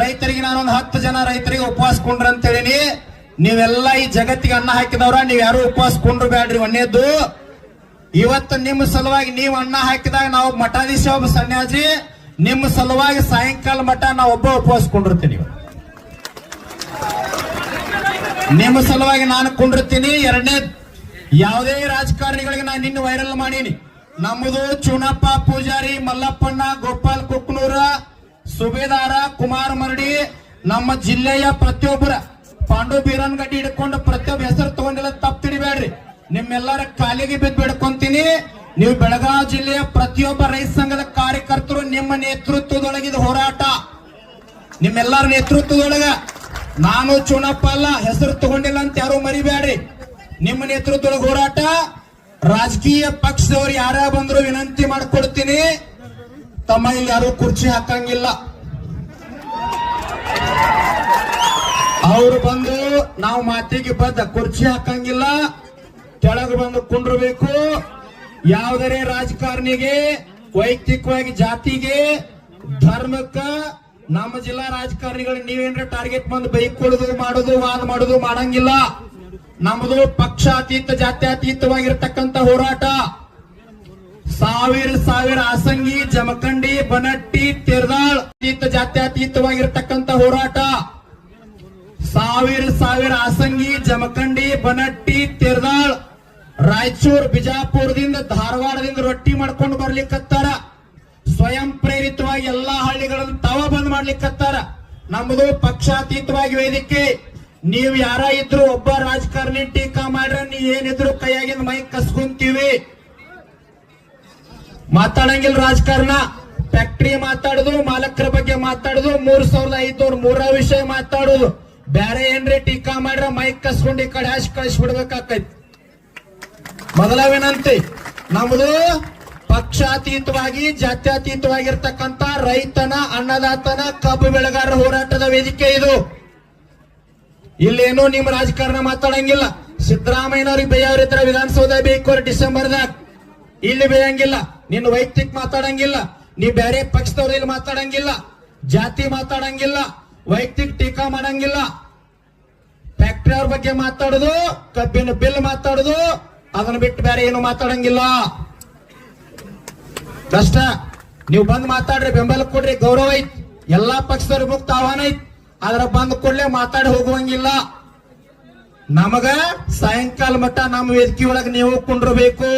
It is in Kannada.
ರೈತರಿಗೆ ನಾನೊಂದು ಹತ್ತು ಜನ ರೈತರಿಗೆ ಉಪವಾಸ ಕುಂಡ್ರ ಅಂತ ಹೇಳಿನಿ ನೀವೆಲ್ಲ ಈ ಜಗತ್ತಿಗೆ ಅನ್ನ ಹಾಕಿದವ್ರ, ನೀವ್ ಯಾರು ಉಪವಾಸ ಕೊಂಡ್ರು ಬ್ಯಾಡ್ರಿ ಒಂದೇದ್ದು ಇವತ್ತು ನಿಮ್ಮ ಸಲುವಾಗಿ ನೀವು ಅನ್ನ ಹಾಕಿದಾಗ ನಾವು ಮಠಾಧೀಶ ಒಬ್ಬ ಸನ್ಯಾಸಿ, ನಿಮ್ಮ ಸಲುವಾಗಿ ಸಾಯಂಕಾಲ ಮಠ ನಾವು ಒಬ್ಬ ಉಪವಾಸ ಕುಂಡಿರ್ತೀನಿ. ನಿಮ್ಮ ಸಲುವಾಗಿ ನಾನು ಕೊಂಡಿರ್ತೀನಿ. ಎರಡನೇ ಯಾವುದೇ ರಾಜಕಾರಣಿಗಳಿಗೆ ನಾನು ನಿನ್ನ ವೈರಲ್ ಮಾಡೀನಿ. ನಮ್ಮದು ಚುನಪ್ಪ ಪೂಜಾರಿ, ಮಲ್ಲಪ್ಪಣ್ಣ, ಗೋಪಾಲ್ ಕುಕ್ನೂರ ಸುಬೇದಾರ ಕುಮಾರ್ ಮರಡಿ ನಮ್ಮ ಜಿಲ್ಲೆಯ ಪ್ರತಿಯೊಬ್ಬರ ಪಾಂಡು ಬೀರನ್ಗಡ್ಡಿ ಹಿಡ್ಕೊಂಡು ಪ್ರತಿಯೊಬ್ಬ ಹೆಸರು ತಗೊಂಡಿಲ್ಲ, ತಪ್ಪು ತಿಳಿಬೇಡ್ರಿ. ನಿಮ್ಮೆಲ್ಲರ ಕಾಲಿಗೆ ಬಿದ್ದು ಬಿಡ್ಕೊಂತೀನಿ. ನೀವು ಬೆಳಗಾವಿ ಜಿಲ್ಲೆಯ ಪ್ರತಿಯೊಬ್ಬ ರೈತ ಸಂಘದ ಕಾರ್ಯಕರ್ತರು ನಿಮ್ಮ ನೇತೃತ್ವದೊಳಗಿದ ಹೋರಾಟ. ನಿಮ್ಮೆಲ್ಲರ ನೇತೃತ್ವದೊಳಗ ನಾನು ಚುನಪ್ಪ ಅಲ್ಲ, ಹೆಸರು ತಗೊಂಡಿಲ್ಲ ಅಂತ ಯಾರು ಮರಿಬೇಡ್ರಿ. ನಿಮ್ಮ ನೇತೃತ್ವದೊಳಗ ಹೋರಾಟ. ರಾಜಕೀಯ ಪಕ್ಷದವ್ರು ಯಾರ ಬಂದ್ರು ವಿನಂತಿ ಮಾಡ್ಕೊಡ್ತೀನಿ. ತಮ್ಮ ಇಲ್ಲಿ ಯಾರು ಕುರ್ಚಿ ಹಾಕಂಗಿಲ್ಲ. ಅವ್ರು ಬಂದು ನಾವು ಮಾತಿಗೆ ಬದ್ದ ಕುರ್ಚಿ ಹಾಕಂಗಿಲ್ಲ. ಕೆಳಗೆ ಬಂದು ಕುಂಡ್ರಬೇಕು. ಯಾವುದರೇ ರಾಜಕಾರಣಿಗೆ, ವೈಯಕ್ತಿಕವಾಗಿ ಜಾತಿಗೆ, ಧರ್ಮಕ್ಕ, ನಮ್ಮ ಜಿಲ್ಲಾ ರಾಜಕಾರಣಿಗಳು ನೀವೇನ್ರ ಟಾರ್ಗೆಟ್ ಬಂದು ಬೈಕೊಳ್ಳೋದು ಮಾಡೋದು, ವಾದ ಮಾಡೋದು ಮಾಡಂಗಿಲ್ಲ. ನಮ್ಮದು ಪಕ್ಷಾತೀತ, ಜಾತ್ಯತೀತವಾಗಿರ್ತಕ್ಕಂಥ ಹೋರಾಟ. ಸಾವಿರ ಸಾವಿರ ಆಸಂಗಿ ಜಮಖಂಡಿ, ಬನಟ್ಟಿ, ತಿರ್ದಾಳ್ ಅತೀತ ಜಾತ್ಯತೀತವಾಗಿರ್ತಕ್ಕಂಥ ಹೋರಾಟ. ಸಾವಿರ ಸಾವಿರ ಆಸಂಗಿ ಜಮಖಂಡಿ, ಬನಟ್ಟಿ, ತಿರ್ದಾಳ್ ರಾಯಚೂರ್, ಬಿಜಾಪುರದಿಂದ ಧಾರವಾಡದಿಂದ ರೊಟ್ಟಿ ಮಾಡ್ಕೊಂಡು ಬರ್ಲಿಕ್ಕತ್ತಾರ. ಸ್ವಯಂ ಪ್ರೇರಿತವಾಗಿ ಎಲ್ಲಾ ಹಳ್ಳಿಗಳನ್ನು ತಾವ ಬಂದ್ ಮಾಡ್ಲಿಕ್ಕತ್ತಾರ. ನಮ್ಮದು ಪಕ್ಷಾತೀತವಾಗಿ ವೇದಿಕೆ. ನೀವು ಯಾರ ಇದ್ರು ಒಬ್ಬ ರಾಜಕಾರಣಿ ಟೀಕಾ ಮಾಡ್ರ, ನೀ ಏನಿದ್ರು ಕೈಯಾಗಿಂದ ಮೈ ಕಸ್ಕೊಂತೀವಿ ಮಾತಾಡಂಗಿಲ್ಲ ರಾಜಕಾರಣ. ಫ್ಯಾಕ್ಟ್ರಿ ಮಾತಾಡುದು, ಮಾಲಕರ ಬಗ್ಗೆ ಮಾತಾಡುದು, ಮೂರ್ ಸಾವಿರದ ಐದ್ನೂರ್ ಮೂರ ವಿಷಯ ಮಾತಾಡುದು. ಬೇರೆ ಏನ್ರಿ ಟೀಕಾ ಮಾಡ್ರ, ಮೈಕ್ ಕಸ್ಕೊಂಡು ಈ ಕಡೆ ಕಳ್ಸಿ ಕಳಿಸ್ಬಿಡ್ಬೇಕಾಕೈತಿ. ಮೊದಲ ವಿನಂತಿ, ನಮ್ದು ಪಕ್ಷಾತೀತವಾಗಿ ಜಾತ್ಯತೀತವಾಗಿರ್ತಕ್ಕಂತ ರೈತನ, ಅನ್ನದಾತನ, ಕಬ್ಬು ಬೆಳೆಗಾರರ ಹೋರಾಟದ ವೇದಿಕೆ ಇದು. ಇಲ್ಲೇನು ನಿಮ್ ರಾಜಕಾರಣ ಮಾತಾಡಂಗಿಲ್ಲ. ಸಿದ್ದರಾಮಯ್ಯನವ್ರಿಗೆ ಬೇಯವ್ರಿದ್ರ ವಿಧಾನಸೌಧ ಬೇಕು ಡಿಸೆಂಬರ್ದಾಗ. ಇಲ್ಲಿ ಬೇಯಂಗಿಲ್ಲ ನಿನ್ನ ವೈಯಕ್ತಿಕ ಮಾತಾಡಂಗಿಲ್ಲ, ನೀ ಬೇರೆ ಪಕ್ಷದವ್ರ ಇಲ್ಲಿ ಮಾತಾಡಂಗಿಲ್ಲ, ಜಾತಿ ಮಾತಾಡಂಗಿಲ್ಲ, ವೈಯಕ್ತಿಕ ಟೀಕಾ ಮಾಡಂಗಿಲ್ಲ. ಫ್ಯಾಕ್ಟ್ರಿ ಅವ್ರ ಬಗ್ಗೆ ಮಾತಾಡುದು, ಕಬ್ಬಿನ ಬಿಲ್ ಮಾತಾಡುದು, ಅದನ್ನ ಬಿಟ್ಟು ಬೇರೆ ಏನು ಮಾತಾಡಂಗಿಲ್ಲ. ಕಷ್ಟ ನೀವು ಬಂದ್ ಮಾತಾಡ್ರಿ, ಬೆಂಬಲ ಕೊಡ್ರಿ, ಗೌರವ ಐತ್. ಎಲ್ಲಾ ಪಕ್ಷದವ್ರ ಮುಕ್ತ ಆಹ್ವಾನ ಐತ್. ಅದ್ರ ಬಂದ್ ಕೂಡಲೇ ಮಾತಾಡಿ ಹೋಗುವಂಗಿಲ್ಲ. ನಮಗ ಸಾಯಂಕಾಲ ಮಟ್ಟ ನಮ್ಮ ವೇದಿಕೆ ಒಳಗೆ ನೀವು ಕುಂಡ್ರಬೇಕು.